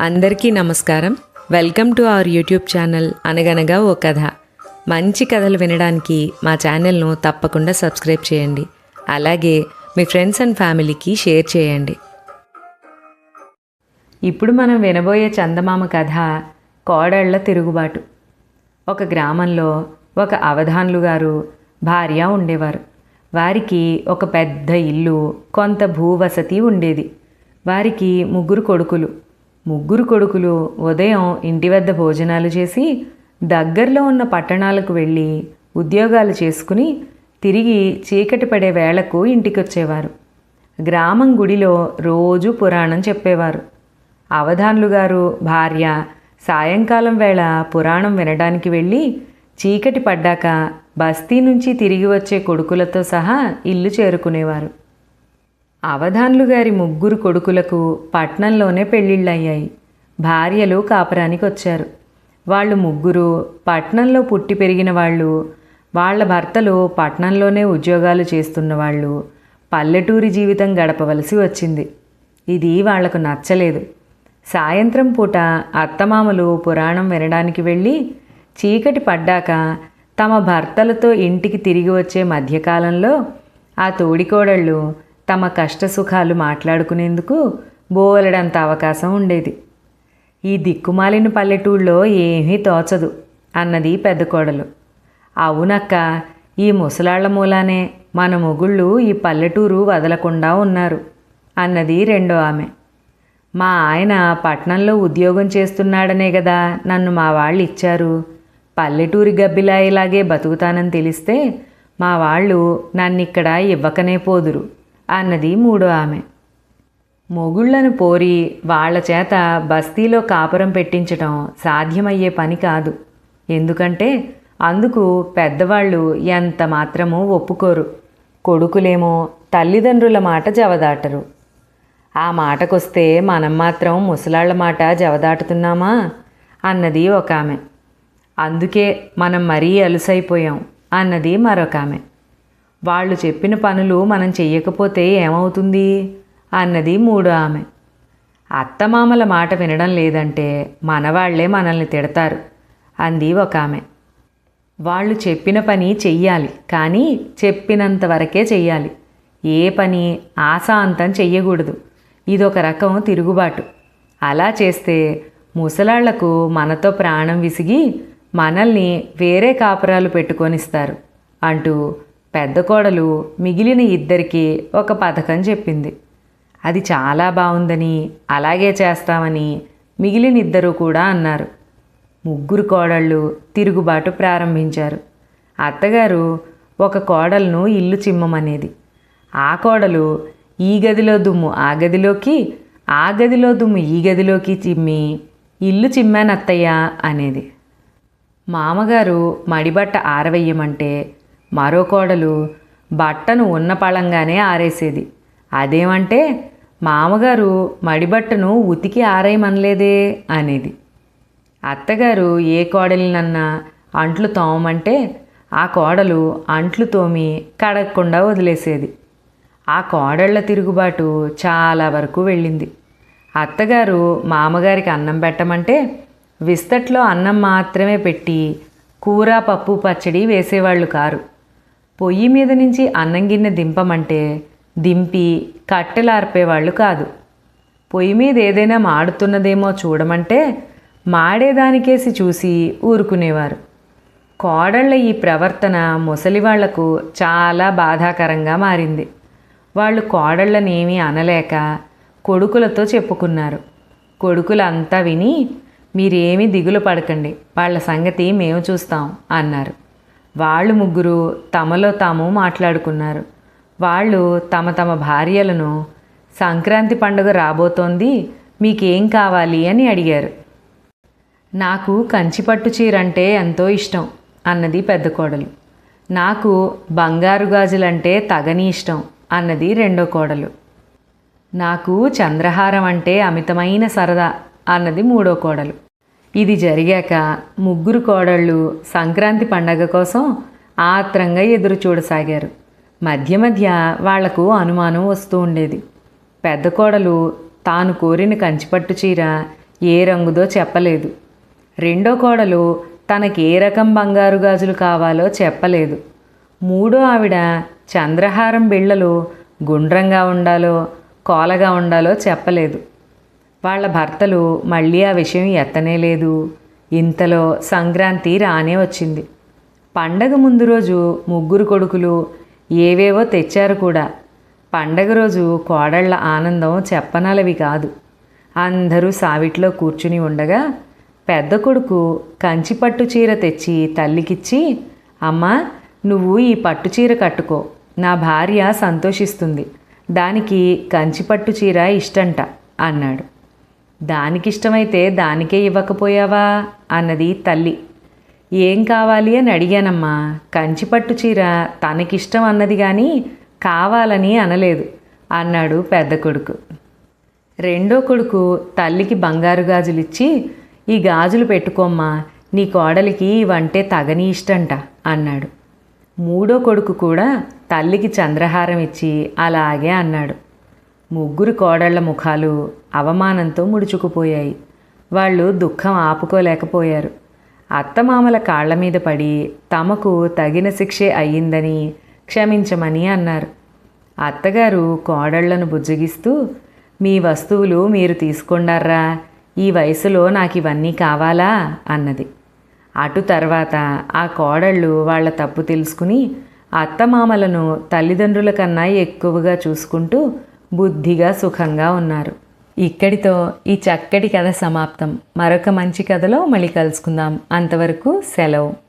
అందరికీ నమస్కారం. Welcome to our YouTube channel అనగనగా ఓ కథ. మంచి కథలు వినడానికి మా ఛానల్ను తప్పకుండా సబ్స్క్రైబ్ చేయండి. అలాగే మీ ఫ్రెండ్స్ అండ్ ఫ్యామిలీకి షేర్ చేయండి. ఇప్పుడు మనం వినబోయే చందమామ కథ కోడళ్ళ తిరుగుబాటు. ఒక గ్రామంలో ఒక అవధాన్లు గారు భార్య ఉండేవారు. వారికి ఒక పెద్ద ఇల్లు కొంత భూవసతి ఉండేది. వారికి ముగ్గురు కొడుకులు. ముగ్గురు కొడుకులు ఉదయం ఇంటి వద్ద భోజనాలు చేసి దగ్గరలో ఉన్న పట్టణాలకు వెళ్ళి ఉద్యోగాలు చేసుకుని తిరిగి చీకటి పడే వేళకు ఇంటికొచ్చేవారు. గ్రామం గుడిలో రోజు పురాణం చెప్పేవారు. అవధాన్లు గారు భార్య సాయంకాలం వేళ పురాణం వినడానికి వెళ్ళి చీకటి పడ్డాక బస్తీ నుంచి తిరిగి వచ్చే కొడుకులతో సహా ఇల్లు చేరుకునేవారు. అవధాన్లు గారి ముగ్గురు కొడుకులకు పట్నంలోనే పెళ్ళిళ్ళయ్యాయి. భార్యలు కాపురానికి వచ్చారు వాళ్ళు ముగ్గురు పట్నంలో పుట్టి పెరిగిన వాళ్ళు వాళ్ళ భర్తలు పట్నంలోనే ఉద్యోగాలు చేస్తున్న వాళ్ళు పల్లెటూరి జీవితం గడపవలసి వచ్చింది. ఇది వాళ్ళకు నచ్చలేదు. సాయంత్రం పూట అత్తమామలు పురాణం వినడానికి వెళ్ళి చీకటి పడ్డాక తమ భర్తలతో ఇంటికి తిరిగి వచ్చే మధ్యకాలంలో ఆ తోడికోడళ్ళు తమ కష్టసుఖాలు మాట్లాడుకునేందుకు బోలెడంత అవకాశం ఉండేది. ఈ దిక్కుమాలిన పల్లెటూళ్ళలో ఏమీ తోచదు అన్నది పెద్ద కోడలు. అవునక్క ఈ ముసలాళ్ళ మూలానే మన మొగుళ్ళు ఈ పల్లెటూరు వదలకుండా ఉన్నారు అన్నది రెండో ఆమె. మా ఆయన పట్నంలో ఉద్యోగం చేస్తున్నాడనే కదా నన్ను మా వాళ్ళు ఇచ్చారు. పల్లెటూరి గబ్బిలాయిలాగే బతుకుతానని తెలిస్తే మా వాళ్ళు నన్నిక్కడ ఇవ్వకనే పోదురు. అన్నది మూడో ఆమె. మొగుళ్ళను పోరి వాళ్ళ చేత బస్తీలో కాపురం పెట్టించటం సాధ్యమయ్యే పని కాదు. ఎందుకంటే అందుకు పెద్దవాళ్ళు ఎంత మాత్రమూ ఒప్పుకోరు. కొడుకులేమో తల్లిదండ్రుల మాట జవదాటరు. ఆ మాటకొస్తే మనం మాత్రం ముసలాళ్ళ మాట జవదాటుతున్నామా? అన్నది ఒక ఆమె. అందుకే మనం మరీ అలుసైపోయాం అన్నది మరొక ఆమె. వాళ్ళు చెప్పిన పనులు మనం చెయ్యకపోతే ఏమవుతుంది? అన్నది మూడో ఆమె. అత్తమామల మాట వినడం లేదంటే మనవాళ్ళే మనల్ని తిడతారు అంది ఒక ఆమె. వాళ్ళు చెప్పిన పని చెయ్యాలి కానీ చెప్పినంత వరకే చెయ్యాలి. ఏ పని ఆశాంతం చెయ్యకూడదు. ఇదొక రకం తిరుగుబాటు. అలా చేస్తే ముసలాళ్ళకు మనతో ప్రాణం విసిగి మనల్ని వేరే కాపురాలు పెట్టుకొనిస్తారు అంటూ పెద్ద కోడలు మిగిలిన ఇద్దరికి ఒక పథకం చెప్పింది. అది చాలా బాగుందని అలాగే చేస్తామని మిగిలిన ఇద్దరు కూడా అన్నారు. ముగ్గురు కోడళ్ళు తిరుగుబాటు ప్రారంభించారు. అత్తగారు ఒక కోడలను ఇల్లు చిమ్మమనేది. ఆ కోడలు ఈ గదిలో దుమ్ము ఆ గదిలోకి ఆ గదిలో దుమ్ము ఈ గదిలోకి చిమ్మి ఇల్లు చిమ్మానత్తయ్య అనేది. మామగారు మడిబట్ట ఆరవేయమంటే మరో కోడలు బట్టను ఉన్న పళంగానే ఆరేసేది. అదేమంటే మామగారు మడిబట్టను ఉతికి ఆరేయమనలేదే అనేది. అత్తగారు ఏ కోడలినన్నా అంట్లు తోమమంటే ఆ కోడలు అంట్లు తోమి కడగకుండా వదిలేసేది. ఆ కోడళ్ళ తిరుగుబాటు చాలా వరకు వెళ్ళింది. అత్తగారు మామగారికి అన్నం పెట్టమంటే విస్తట్లో అన్నం మాత్రమే పెట్టి కూర పప్పు పచ్చడి వేసేవాళ్ళు కారు. పొయ్యి మీద నుంచి అన్నం గిన్నె దింపమంటే దింపి కట్టెలార్పేవాళ్ళు కాదు. పొయ్యి మీద ఏదైనా మాడుతున్నదేమో చూడమంటే మాడేదానికేసి చూసి ఊరుకునేవారు. కోడళ్ళ ఈ ప్రవర్తన ముసలివాళ్ళకు చాలా బాధాకరంగా మారింది. వాళ్ళు కోడళ్ళనేమీ అనలేక కొడుకులతో చెప్పుకున్నారు. కొడుకులంతా విని మీరేమీ దిగులు పడకండి వాళ్ళ సంగతి మేము చూస్తాం అన్నారు. వాళ్ళు ముగ్గురు తమలో తాము మాట్లాడుకున్నారు. వాళ్ళు తమ తమ భార్యలను సంక్రాంతి పండుగ రాబోతోంది మీకేం కావాలి అని అడిగారు. నాకు కంచిపట్టు చీర అంటే ఎంతో ఇష్టం అన్నది పెద్ద కోడలు. నాకు బంగారు గాజులంటే తగని ఇష్టం అన్నది రెండో కోడలు. నాకు చంద్రహారం అంటే అమితమైన సరదా అన్నది మూడో కోడలు. ఇది జరిగాక ముగ్గురు కోడళ్ళు సంక్రాంతి పండగ కోసం ఆత్రంగా ఎదురు చూడసాగారు. మధ్య మధ్య వాళ్ళకు అనుమానం వస్తూ ఉండేది. పెద్ద కోడలు తాను కోరిన కంచిపట్టు చీర ఏ రంగుదో చెప్పలేదు. రెండో కోడలు తనకి ఏ రకం బంగారు గాజులు కావాలో చెప్పలేదు. మూడో ఆవిడ చంద్రహారం బిళ్ళలు గుండ్రంగా ఉండాలో కోలగా ఉండాలో చెప్పలేదు. వాళ్ళ భర్తలు మళ్ళీ ఆ విషయం ఎత్తనే లేదు. ఇంతలో సంక్రాంతి రానే వచ్చింది. పండగ ముందు రోజు ముగ్గురు కొడుకులు ఏవేవో తెచ్చారు కూడా. పండగ రోజు కోడళ్ళ ఆనందం చెప్పనలవి కాదు. అందరూ సావిట్లో కూర్చుని ఉండగా పెద్ద కొడుకు కంచి పట్టు చీర తెచ్చి తల్లికిచ్చి అమ్మా నువ్వు ఈ పట్టు చీర కట్టుకో. నా భార్య సంతోషిస్తుంది. దానికి కంచి పట్టు చీర ఇష్టంట అన్నాడు. దానికిష్టమైతే దానికే ఇవ్వకపోయావా? అన్నది తల్లి. ఏం కావాలి అని అడిగానమ్మా. కంచిపట్టు చీర తనకిష్టం అన్నది కానీ కావాలని అనలేదు అన్నాడు పెద్ద కొడుకు. రెండో కొడుకు తల్లికి బంగారు గాజులిచ్చి ఈ గాజులు పెట్టుకోమ్మా నీ కోడలికి ఇవంటే తగని ఇష్టంట అన్నాడు. మూడో కొడుకు కూడా తల్లికి చంద్రహారం ఇచ్చి అలాగే అన్నాడు. ముగ్గురు కోడళ్ళ ముఖాలు అవమానంతో ముడుచుకుపోయాయి. వాళ్ళు దుఃఖం ఆపుకోలేకపోయారు. అత్తమామల కాళ్ళ మీద పడి తమకు తగిన శిక్షే అయ్యిందని క్షమించమని అన్నారు. అత్తగారు కోడళ్ళను బుజ్జగిస్తూ మీ వస్తువులు మీరు తీసుకుండారా ఈ వయసులో నాకు ఇవన్నీ కావాలా? అన్నది. అటు తర్వాత ఆ కోడళ్ళు వాళ్ళ తప్పు తెలుసుకుని అత్తమామలను తల్లిదండ్రుల కన్నా ఎక్కువగా చూసుకుంటూ బుద్ధిగా సుఖంగా ఉన్నారు. ఇక్కడితో ఈ చక్కటి కథ సమాప్తం. మరొక మంచి కథలో మళ్ళీ కలుసుకుందాం. అంతవరకు సెలవు.